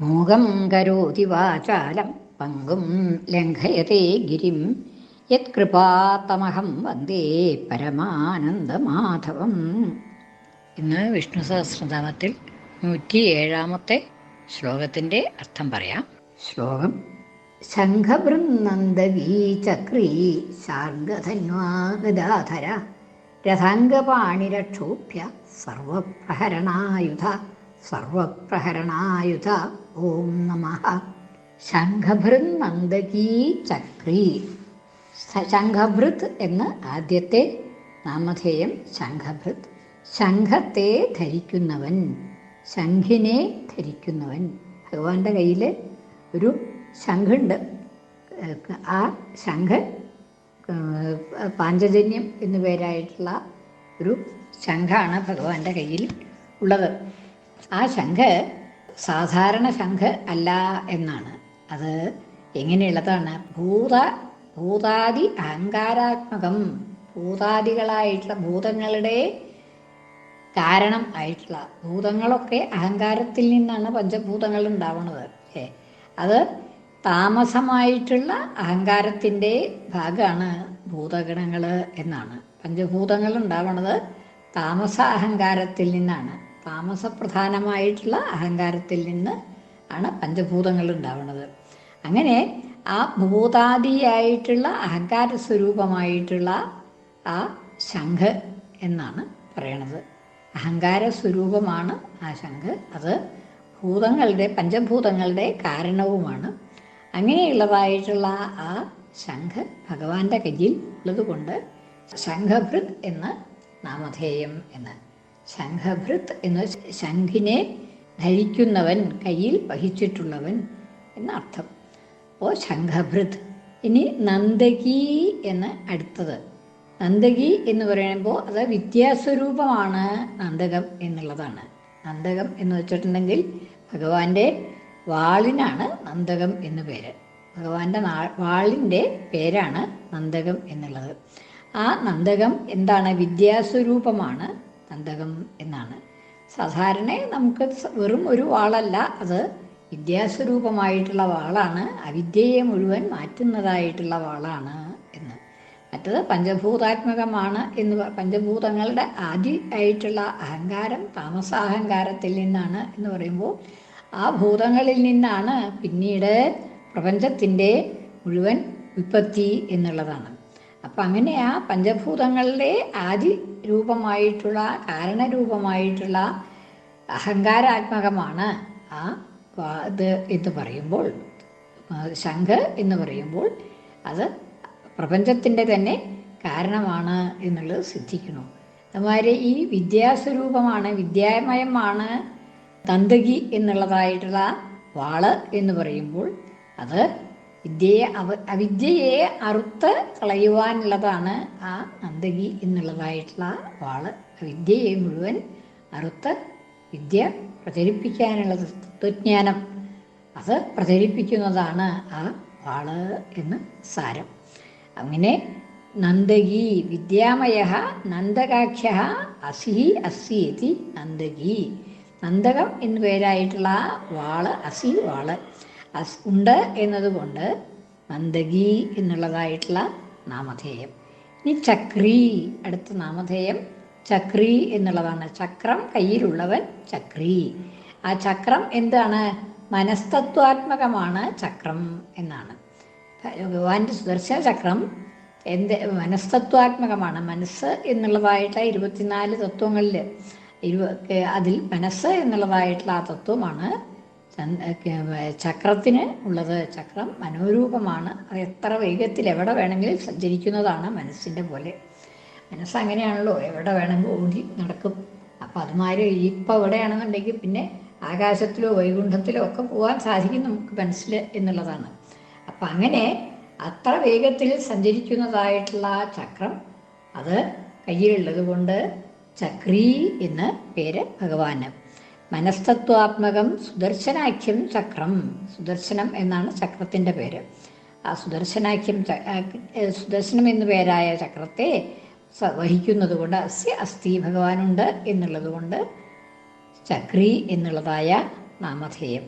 മൂകം കരോതി വാചാലം പങ്കും ലംഘയത്തെ ഗിരിം. യത്കൃപാത്തമഹം വന്ദേ പരമാനന്ദമാധവം. ഇന്ന് വിഷ്ണു സഹസ്രനാമത്തിൽ നൂറ്റി ഏഴാമത്തെ ശ്ലോകത്തിന്റെ അർത്ഥം പറയാം. ശ്ലോകം. ശംഖവൃന്ദീ ചക്രീ ശാർഗധന്വാഗദാധര രഥാംഗപാണിരക്ഷോഭ്യ സർവപ്രഹരണായുധ സർവപ്രഹരണായുധ ഓം നമ. ശംഖഭൃത് നന്ദകീ ചക്രീ ശംഖഭൃത് എന്ന് ആദ്യത്തെ നാമധേയം ശംഖഭൃത്. ശംഖത്തെ ധരിക്കുന്നവൻ ശംഖിനെ ധരിക്കുന്നവൻ. ഭഗവാന്റെ കയ്യിൽ ഒരു ശംഖുണ്ട്. ആ ശംഖ് പാഞ്ചജന്യം എന്നു പേരായിട്ടുള്ള ഒരു ശംഖാണ് ഭഗവാന്റെ കയ്യിൽ ഉള്ളത്. ആ ശംഖ് സാധാരണ ശംഖ് അല്ല എന്നാണ്. അത് എങ്ങനെയുള്ളതാണ്? ഭൂത ഭൂതാദി അഹങ്കാരാത്മകം. ഭൂതാദികളായിട്ടുള്ള ഭൂതങ്ങളുടെ കാരണം ആയിട്ടുള്ള ഭൂതങ്ങളൊക്കെ അഹങ്കാരത്തിൽ നിന്നാണ് പഞ്ചഭൂതങ്ങൾ ഉണ്ടാവുന്നത് ഏ അത് താമസമായിട്ടുള്ള അഹങ്കാരത്തിന്റെ ഭാഗമാണ് ഭൂതഗണങ്ങൾ എന്നാണ്. പഞ്ചഭൂതങ്ങൾ ഉണ്ടാവുന്നത് താമസ അഹങ്കാരത്തിൽ നിന്നാണ്. താമസപ്രധാനമായിട്ടുള്ള അഹങ്കാരത്തിൽ നിന്ന് ആണ് പഞ്ചഭൂതങ്ങൾ ഉണ്ടാവുന്നത്. അങ്ങനെ ആ ഭൂതാദിയായിട്ടുള്ള അഹങ്കാര സ്വരൂപമായിട്ടുള്ള ആ ശംഖ് എന്നാണ് പറയണത്. അഹങ്കാര സ്വരൂപമാണ് ആ ശംഖ്. അത് ഭൂതങ്ങളുടെ പഞ്ചഭൂതങ്ങളുടെ കാരണവുമാണ്. അങ്ങനെയുള്ളതായിട്ടുള്ള ആ ശംഖ് ഭഗവാന്റെ കയ്യിൽ ഉള്ളതുകൊണ്ട് ശംഖഭൃത് എന്ന് നാമധേയം എന്ന്. ശംഖഭൃത് എന്ന് ശംഖിനെ ധരിക്കുന്നവൻ കയ്യിൽ വഹിച്ചിട്ടുള്ളവൻ എന്നർത്ഥം. അപ്പോൾ ശംഖഭൃത് ഇനി നന്ദകി എന്ന് അടുത്തത്. നന്ദകി എന്ന് പറയുമ്പോൾ അത് വിദ്യാസ്വരൂപമാണ് നന്ദകം എന്നുള്ളതാണ്. നന്ദകം എന്ന് വെച്ചിട്ടുണ്ടെങ്കിൽ ഭഗവാന്റെ വാളിനാണ് നന്ദകം എന്ന് പേര്. ഭഗവാന്റെ വാളിന്റെ പേരാണ് നന്ദകം എന്നുള്ളത്. ആ നന്ദകം എന്താണ്? വിദ്യാസ്വരൂപമാണ് നന്ദകം എന്നാണ്. സാധാരണ നമുക്ക് വെറും ഒരു വാളല്ല അത് വിദ്യാസ്വരൂപമായിട്ടുള്ള വാളാണ്. അവിദ്യയെ മുഴുവൻ മാറ്റുന്നതായിട്ടുള്ള വാളാണ് എന്ന്. മറ്റത് പഞ്ചഭൂതാത്മകമാണ് എന്ന് പഞ്ചഭൂതങ്ങളുടെ ആദി ആയിട്ടുള്ള അഹങ്കാരം താമസാഹങ്കാരത്തിൽ നിന്നാണ് എന്ന് പറയുമ്പോൾ ആ ഭൂതങ്ങളിൽ നിന്നാണ് പിന്നീട് പ്രപഞ്ചത്തിന്റെ മുഴുവൻ വിപത്തി എന്നുള്ളതാണ്. അപ്പം അങ്ങനെ ആ പഞ്ചഭൂതങ്ങളുടെ ആദി രൂപമായിട്ടുള്ള കാരണരൂപമായിട്ടുള്ള അഹങ്കാരാത്മകമാണ് ആ ഇത് എന്ന് പറയുമ്പോൾ. ശംഖ് എന്ന് പറയുമ്പോൾ അത് പ്രപഞ്ചത്തിന്റെ തന്നെ കാരണമാണ് എന്നുള്ളത് സിദ്ധിക്കുന്നു. അതുമാതിരി ഈ വിദ്യാസ്വരൂപമാണ് വിദ്യാമയമാണ് തന്തകി എന്നുള്ളതായിട്ടുള്ള വാൾ എന്ന് പറയുമ്പോൾ അത് വിദ്യയെ അവ അവിദ്യയെ അറുത്ത് കളയുവാനുള്ളതാണ് ആ നന്ദകി എന്നുള്ളതായിട്ടുള്ള വാൾ. വിദ്യയെ മുഴുവൻ അറുത്ത് വിദ്യ പ്രചരിപ്പിക്കാനുള്ള തത്വജ്ഞാനം. അത് പ്രചരിപ്പിക്കുന്നതാണ് ആ വാൾ എന്ന് സാരം. അങ്ങനെ നന്ദകി വിദ്യാമയ നന്ദകാഖ്യ അസി അസീതി നന്ദകി. നന്ദകം എന്നു പേരായിട്ടുള്ള വാൾ അസി വാൾ. ഉണ്ട് എന്നതുകൊണ്ട് മന്ദഗി എന്നുള്ളതായിട്ടുള്ള നാമധേയം. ഇനി ചക്രി അടുത്ത നാമധേയം ചക്രി എന്നുള്ളതാണ്. ചക്രം കയ്യിലുള്ളവൻ ചക്രി. ആ ചക്രം എന്താണ്? മനസ്തത്വാത്മകമാണ് ചക്രം എന്നാണ്. ഭഗവാന്റെ സുദർശന ചക്രം എന്ത്? മനസ്തത്വാത്മകമാണ്. മനസ്സ് എന്നുള്ളതായിട്ട് ഇരുപത്തിനാല് തത്വങ്ങളിൽ ഇരുപ അതിൽ മനസ്സ് എന്നുള്ളതായിട്ടുള്ള ആ തത്വമാണ് ചക്രത്തിന് ഉള്ളത് ചക്രം മനോരൂപമാണ്. അത് എത്ര വേഗത്തിൽ എവിടെ വേണമെങ്കിലും സഞ്ചരിക്കുന്നതാണ് മനസ്സിന്റെ പോലെ. മനസ്സ് അങ്ങനെയാണല്ലോ എവിടെ വേണമെങ്കിൽ ഓടി നടക്കും. അപ്പം അതുമാതിരി ഇപ്പം എവിടെയാണെന്നുണ്ടെങ്കിൽ പിന്നെ ആകാശത്തിലോ വൈകുണ്ഠത്തിലോ ഒക്കെ പോകാൻ സാധിക്കും നമുക്ക് മനസ്സിൽ എന്നുള്ളതാണ്. അപ്പം അങ്ങനെ അത്ര വേഗത്തിൽ സഞ്ചരിക്കുന്നതായിട്ടുള്ള ആ ചക്രം അത് കയ്യിലുള്ളത് കൊണ്ട് ചക്രീ എന്ന് പേര് ഭഗവാന്. മനസ്തത്വാത്മകം സുദർശനാഖ്യം ചക്രം. സുദർശനം എന്നാണ് ചക്രത്തിന്റെ പേര്. ആ സുദർശനാഖ്യം സുദർശനം എന്നു പേരായ ചക്രത്തെ വഹിക്കുന്നത് കൊണ്ട് അസ്യ അസ്ഥി ഭഗവാനുണ്ട് എന്നുള്ളത് കൊണ്ട് ചക്രി എന്നുള്ളതായ നാമധേയം.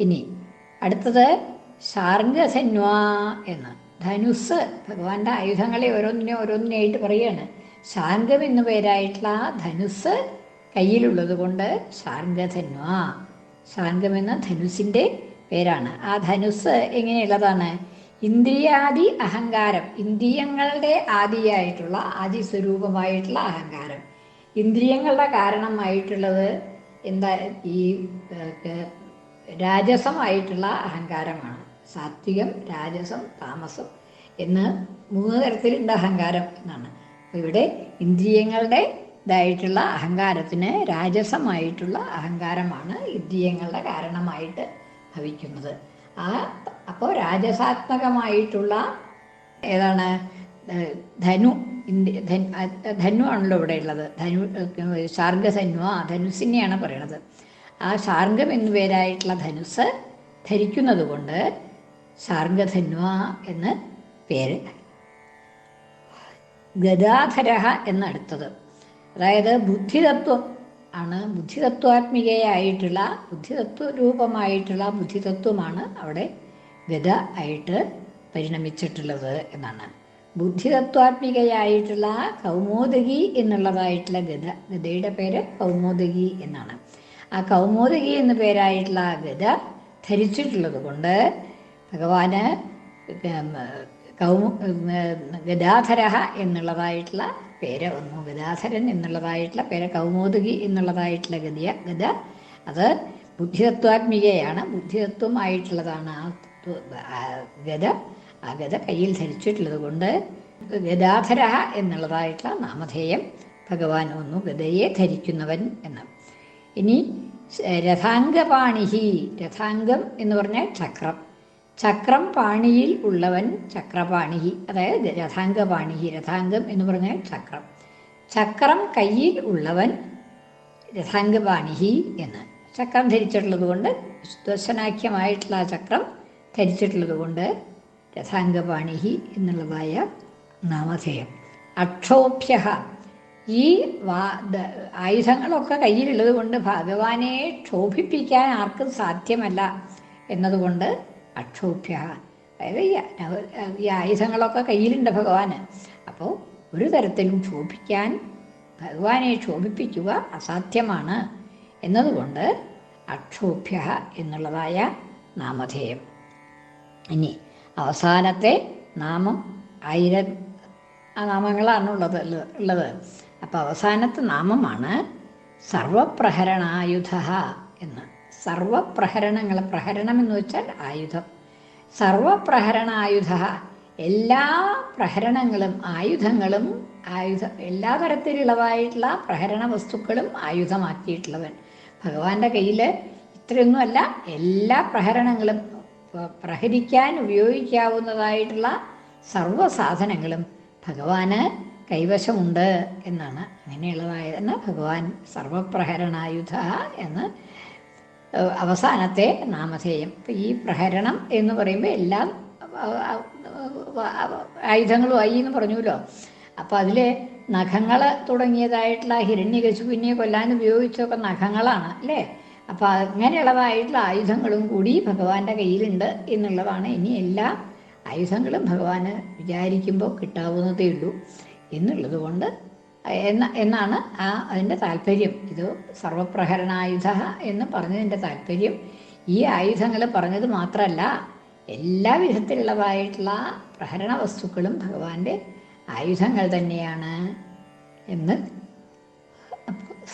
ഇനി അടുത്തത് ശാർഗധന്വ എന്ന്. ധനുസ് ഭഗവാന്റെ ആയുധങ്ങളെ ഓരോന്നിനെ ഓരോന്നിനെയായിട്ട് പറയുകയാണ് ശാർഗം എന്നു പേരായിട്ടുള്ള ധനുസ് കയ്യിലുള്ളത് കൊണ്ട് ശാർഗധന്വ ശാന്തം എന്ന ധനുസിന്റെ പേരാണ്. ആ ധനുസ് എങ്ങനെയുള്ളതാണ്? ഇന്ദ്രിയാദി അഹങ്കാരം ഇന്ദ്രിയങ്ങളുടെ ആദിയായിട്ടുള്ള ആദി സ്വരൂപമായിട്ടുള്ള അഹങ്കാരം. ഇന്ദ്രിയങ്ങളുടെ കാരണമായിട്ടുള്ളത് എന്താ? ഈ രാജസമായിട്ടുള്ള അഹങ്കാരമാണ്. സാത്വികം രാജസം താമസം എന്ന് മൂന്ന് തരത്തിലുണ്ട് അഹങ്കാരം എന്നാണ്. അപ്പോൾ ഇവിടെ ഇന്ദ്രിയങ്ങളുടെ ഇതായിട്ടുള്ള അഹങ്കാരത്തിന് രാജസമായിട്ടുള്ള അഹങ്കാരമാണ് ഇന്ദ്രിയങ്ങളുടെ കാരണമായിട്ട് ഭവിക്കുന്നത്. ആ അപ്പോൾ രാജസാത്മകമായിട്ടുള്ള ഏതാണ്? ധനു ധനു ആണല്ലോ ഇവിടെ ഉള്ളത്. ധനു ശാർഗധനു ആ ധനുസിനെയാണ് പറയണത്. ആ ശാർഗം എന്നു പേരായിട്ടുള്ള ധനുസ് ധരിക്കുന്നത് കൊണ്ട് ശാർഗധന്വ എന്ന് പേര്. ഗദാധര എന്നടുത്തത് അതായത് ബുദ്ധിതത്വം ആണ്. ബുദ്ധിതത്വാത്മികയായിട്ടുള്ള ബുദ്ധിതത്വ രൂപമായിട്ടുള്ള ബുദ്ധിതത്വമാണ് അവിടെ ഗത ആയിട്ട് പരിണമിച്ചിട്ടുള്ളത് എന്നാണ്. ബുദ്ധിതത്വാത്മികയായിട്ടുള്ള കൗമോദകി എന്നുള്ളതായിട്ടുള്ള ഗത ഗതയുടെ പേര് കൗമോദകി എന്നാണ്. ആ കൗമോദകി എന്ന പേരായിട്ടുള്ള ഗത ധരിച്ചിട്ടുള്ളത് കൊണ്ട് ഭഗവാന് ഉം, കൗ ഗദാധര എന്നുള്ളതായിട്ടുള്ള പേര് വന്നു ഗദാധരൻ എന്നുള്ളതായിട്ടുള്ള പേര് കൗമോദകി എന്നുള്ളതായിട്ടുള്ള ഗതിയ ഗത അത് ബുദ്ധിതത്വാത്മികയാണ്. ബുദ്ധിതത്വമായിട്ടുള്ളതാണ് ആ തത്വ- ആ ഗത ആ ഗത കയ്യിൽ ധരിച്ചിട്ടുള്ളത് കൊണ്ട് ഗദാധര എന്നുള്ളതായിട്ടുള്ള നാമധേയം ഭഗവാൻ വന്നു ഗതയെ ധരിക്കുന്നവൻ എന്ന്. ഇനി രഥാംഗപാണിഹി രഥാംഗം എന്ന് പറഞ്ഞാൽ ചക്രം. ചക്രം പാണിയിൽ ഉള്ളവൻ ചക്രപാണി അതായത് രഥാംഗപാണി രഥാംഗം എന്ന് പറഞ്ഞാൽ ചക്രം. ചക്രം കയ്യിൽ ഉള്ളവൻ രഥാംഗപാണിഹി എന്ന്. ചക്രം ധരിച്ചിട്ടുള്ളത് കൊണ്ട് ദർശനാഖ്യമായിട്ടുള്ള ആ ചക്രം ധരിച്ചിട്ടുള്ളത് കൊണ്ട് രഥാംഗപാണിഹി എന്നുള്ളതായ നാമധേയം. അക്ഷോഭ്യ ഈ വാ ആയുധങ്ങളൊക്കെ കയ്യിലുള്ളത് കൊണ്ട് ഭഗവാനെ ക്ഷോഭിപ്പിക്കാൻ ആർക്കും സാധ്യമല്ല എന്നതുകൊണ്ട് അക്ഷോഭ്യ അതായത് ഈ ആയുധങ്ങളൊക്കെ കയ്യിലുണ്ട് ഭഗവാന്. അപ്പോൾ ഒരു തരത്തിലും ക്ഷോഭിക്കാൻ ഭഗവാനെ ക്ഷോഭിപ്പിക്കുക അസാധ്യമാണ്. എന്നതുകൊണ്ട് അക്ഷോഭ്യ എന്നുള്ളതായ നാമധേയം. ഇനി അവസാനത്തെ നാമം ആയിരം ആ നാമങ്ങളാണ് ഉള്ളത് ഉള്ളത്. അപ്പോൾ അവസാനത്തെ നാമമാണ് സർവപ്രഹരണായുധ എന്ന്. സർവപ്രഹരണങ്ങൾ പ്രഹരണം എന്ന് വെച്ചാൽ ആയുധം. സർവപ്രഹരണായുധ എല്ലാ പ്രഹരണങ്ങളും ആയുധങ്ങളും ആയുധ എല്ലാ തരത്തിലുള്ളതായിട്ടുള്ള പ്രഹരണ വസ്തുക്കളും ആയുധമാക്കിയിട്ടുള്ളവൻ. ഭഗവാന്റെ കയ്യിൽ ഇത്രയൊന്നുമല്ല എല്ലാ പ്രഹരണങ്ങളും പ്രഹരിക്കാൻ ഉപയോഗിക്കാവുന്നതായിട്ടുള്ള സർവസാധനങ്ങളും ഭഗവാന് കൈവശമുണ്ട് എന്നാണ്. അങ്ങനെയുള്ളതായതിന് ഭഗവാൻ സർവപ്രഹരണായുധ എന്ന് അവസാനത്തെ നാമധേയം. ഈ പ്രഹരണം എന്ന് പറയുമ്പോൾ എല്ലാം ആയുധങ്ങളും ആയി എന്ന് പറഞ്ഞുല്ലോ അപ്പം അതിൽ നഖങ്ങൾ തുടങ്ങിയതായിട്ടുള്ള ഹിരണ്യകശുപിനെ കൊല്ലാൻ ഉപയോഗിച്ചൊക്കെ നഖങ്ങളാണ് അല്ലേ? അപ്പം അങ്ങനെയുള്ളതായിട്ടുള്ള ആയുധങ്ങളും കൂടി ഭഗവാന്റെ കയ്യിലുണ്ട് എന്നുള്ളതാണ്. ഇനി എല്ലാ ആയുധങ്ങളും ഭഗവാന് വിചാരിക്കുമ്പോൾ കിട്ടാവുന്നതേ ഉള്ളൂ എന്നുള്ളത് കൊണ്ട് എന്ന എന്നാണ് ആ അതിന്റെ താല്പര്യം. ഇത് സർവപ്രഹരണായുധ എന്ന് പറഞ്ഞതിന്റെ താല്പര്യം. ഈ ആയുധങ്ങൾ പറഞ്ഞത് മാത്രമല്ല എല്ലാ വിധത്തിലുള്ളതായിട്ടുള്ള പ്രഹരണ വസ്തുക്കളും ഭഗവാന്റെ ആയുധങ്ങൾ തന്നെയാണ് എന്ന്.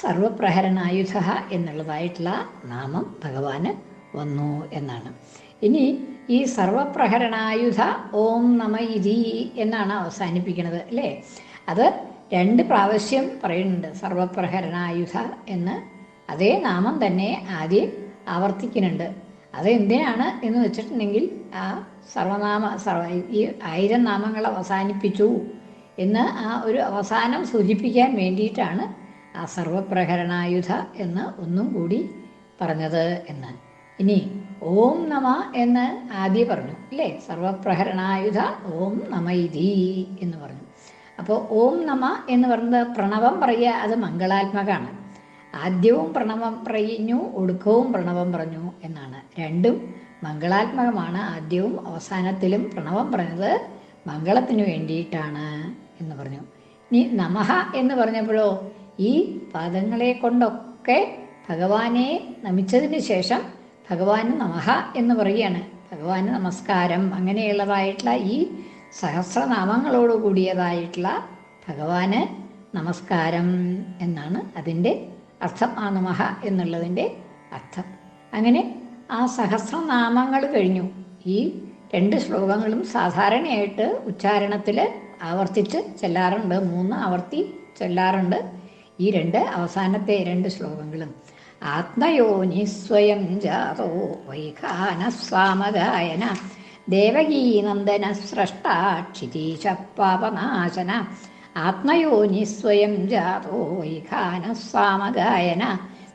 സർവപ്രഹരണായുധ എന്നുള്ളതായിട്ടുള്ള നാമം ഭഗവാന് വന്നു എന്നാണ്. ഇനി ഈ സർവപ്രഹരണായുധ ഓം നമ ഇതി എന്നാണ് അവസാനിപ്പിക്കുന്നത് അല്ലേ? അത് രണ്ട് പ്രാവശ്യം പറയുന്നുണ്ട് സർവപ്രഹരണായുധ എന്ന്. അതേ നാമം തന്നെ ആദ്യം ആവർത്തിക്കുന്നുണ്ട്. അത് എന്തിനാണ് എന്ന് വെച്ചിട്ടുണ്ടെങ്കിൽ ആ സർവനാമ സർവ ഈ ആയിരം നാമങ്ങൾ അവസാനിപ്പിച്ചു എന്ന് ആ ഒരു അവസാനം സൂചിപ്പിക്കാൻ വേണ്ടിയിട്ടാണ് ആ സർവപ്രഹരണായുധ എന്ന് ഒന്നും കൂടി പറഞ്ഞത് എന്ന്. ഇനി ഓം നമ എന്ന് ആദ്യം പറഞ്ഞു അല്ലേ? സർവപ്രഹരണായുധ ഓം നമ ഇതി എന്ന് പറഞ്ഞു. അപ്പോൾ ഓം നമ എന്ന് പറയുന്നത് പ്രണവം പറയുക അത് മംഗളാത്മകമാണ്. ആദ്യവും പ്രണവം പറഞ്ഞു ഒടുക്കവും പ്രണവം പറഞ്ഞു എന്നാണ്. രണ്ടും മംഗളാത്മകമാണ്. ആദ്യവും അവസാനത്തിലും പ്രണവം പറഞ്ഞത് മംഗളത്തിന് വേണ്ടിയിട്ടാണ് എന്ന് പറഞ്ഞു. ഇനി നമഹ എന്ന് പറഞ്ഞപ്പോഴോ ഈ പാദങ്ങളെ കൊണ്ടൊക്കെ ഭഗവാനെ നമിച്ചതിന് ശേഷം ഭഗവാന് നമഹ എന്ന് പറയുകയാണ്. ഭഗവാന് നമസ്കാരം അങ്ങനെയുള്ളതായിട്ടുള്ള ഈ സഹസ്രനാമങ്ങളോട് കൂടിയതായിട്ടുള്ള ഭഗവാന് നമസ്കാരം എന്നാണ് അതിന്റെ അർത്ഥം. ആ നമഹ എന്നുള്ളതിന്റെ അർത്ഥം. അങ്ങനെ ആ സഹസ്രനാമങ്ങൾ കഴിഞ്ഞു. ഈ രണ്ട് ശ്ലോകങ്ങളും സാധാരണയായിട്ട് ഉച്ചാരണത്തിൽ ആവർത്തിച്ച് ചെല്ലാറുണ്ട്. മൂന്ന് ആവർത്തി ചൊല്ലാറുണ്ട്. ഈ രണ്ട് അവസാനത്തെ രണ്ട് ശ്ലോകങ്ങളും. ആത്മയോനി സ്വയം ജാതോ വൈഖാന സ്വാമഗായന ദേവകീനന്ദന സ്രഷ്ടാക്ഷിതീശ പാപനാശന ആത്മയോനി സ്വയം ജാതോയിഖാന സാമഗായന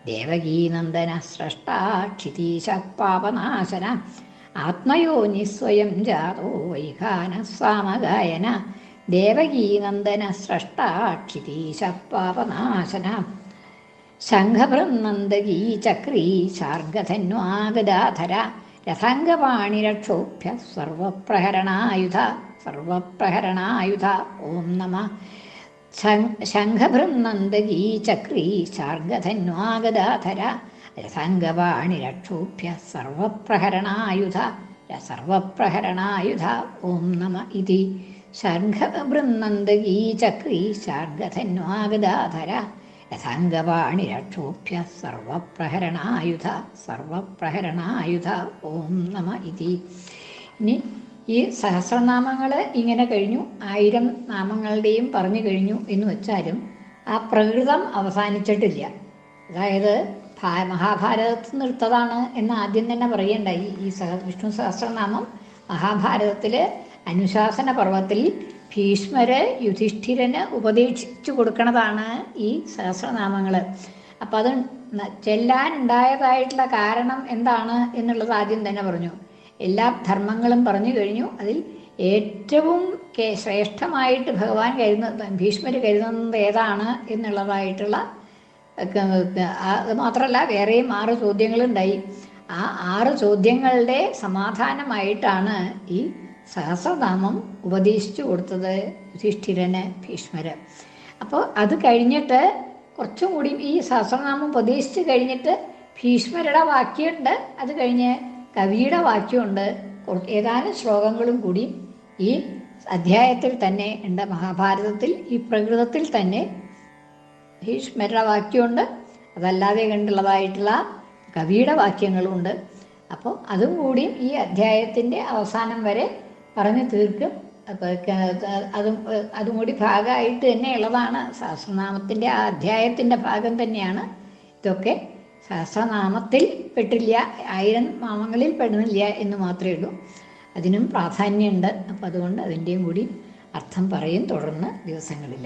ദേവകീനന്ദന സ്രഷ്ടാക്ഷിതീശ പാപനാശന ആത്മയോനി സ്വയം ജാതോയിഖാന സാമഗായന ദേവകീനന്ദന സ്രഷ്ടാക്ഷിതീശ പാപനാശന ശംഖഭൃന്നന്ദകീ ചക്രീ ശാർഗധന്വാഗദാധര രഥാംഗപാണിരക്ഷോഭ്യ സർവപ്രഹരണായുധ സർവപ്രഹരണായുധ ഓം നമ. ശംഖഭൃന്നന്ദകീ ചക്രീ ശാർഗധന്വാഗദാധര രഥംഗപാണിരക്ഷോഭ്യ സർവപ്രഹരണായുധ സർവപ്രഹരണായുധ ഓം നമ ഇതി. ശംഖഭൃന്നന്ദകീ ചക്രീ ശാർഗധന്വാഗദാധര രഥാംഗപാണിരക്ഷോഭ്യ സർവപ്രഹരണായുധ സർവപ്രഹരണായുധ ഓം നമ ഇതി. ഇനി ഈ സഹസ്രനാമങ്ങൾ ഇങ്ങനെ കഴിഞ്ഞു ആയിരം നാമങ്ങളുടെയും പറഞ്ഞു കഴിഞ്ഞു എന്ന് വെച്ചാലും ആ പ്രകൃതം അവസാനിച്ചിട്ടില്ല. അതായത് മഹാഭാരതത്തിൽ നിർത്തതാണ് എന്ന് ആദ്യം തന്നെ പറയണ്ടായി. ഈ സഹ വിഷ്ണു സഹസ്രനാമം മഹാഭാരതത്തിലെ അനുശാസന പർവത്തിൽ ഭീഷ്മര് യുധിഷ്ഠിരന് ഉപദേശിച്ചു കൊടുക്കണതാണ് ഈ സഹസ്രനാമങ്ങൾ അപ്പം അത് ചെല്ലാനുണ്ടായതായിട്ടുള്ള കാരണം എന്താണ് എന്നുള്ളത് ആദ്യം തന്നെ പറഞ്ഞു. എല്ലാ ധർമ്മങ്ങളും പറഞ്ഞു കഴിഞ്ഞു. അതിൽ ഏറ്റവും ശ്രേഷ്ഠമായിട്ട് ഭഗവാൻ കരുതുന്ന ഭീഷ്മർ കരുതുന്നത് ഏതാണ് എന്നുള്ളതായിട്ടുള്ള അത് മാത്രമല്ല വേറെയും ആറ് ചോദ്യങ്ങളുണ്ടായി. ആ ആറ് ചോദ്യങ്ങളുടെ സമാധാനമായിട്ടാണ് ഈ സഹസ്രനാമം ഉപദേശിച്ചു കൊടുത്തത് യുധിഷ്ഠിരന് ഭീഷ്മര്. അപ്പോൾ അത് കഴിഞ്ഞിട്ട് കുറച്ചും കൂടി ഈ സഹസ്രനാമം ഉപദേശിച്ച് കഴിഞ്ഞിട്ട് ഭീഷ്മരുടെ വാക്യമുണ്ട്. അത് കഴിഞ്ഞ് കവിയുടെ വാക്യമുണ്ട്. ഏതാനും ശ്ലോകങ്ങളും കൂടി ഈ അധ്യായത്തിൽ തന്നെ ഉണ്ട്. മഹാഭാരതത്തിൽ ഈ പ്രകൃതത്തിൽ തന്നെ ഭീഷ്മരുടെ വാക്യമുണ്ട്. അതല്ലാതെ കണ്ടുള്ളതായിട്ടുള്ള കവിയുടെ വാക്യങ്ങളുമുണ്ട് അപ്പോൾ അതും കൂടി ഈ അധ്യായത്തിന്റെ അവസാനം വരെ പറഞ്ഞു തീർക്കും. അതും അതും കൂടി ഭാഗമായിട്ട് തന്നെ ഉള്ളതാണ് സഹസ്രനാമത്തിന്റെ ആ അധ്യായത്തിന്റെ ഭാഗം തന്നെയാണ്. ഇതൊക്കെ സഹസ്രനാമത്തിൽ പെട്ടില്ല ആയിരം നാമങ്ങളിൽ പെടുന്നില്ല എന്ന് മാത്രമേ ഉള്ളൂ. അതിനും പ്രാധാന്യമുണ്ട്. അപ്പോൾ അതുകൊണ്ട് അതിന്റെയും കൂടി അർത്ഥം പറയും തുടർന്ന് ദിവസങ്ങളിൽ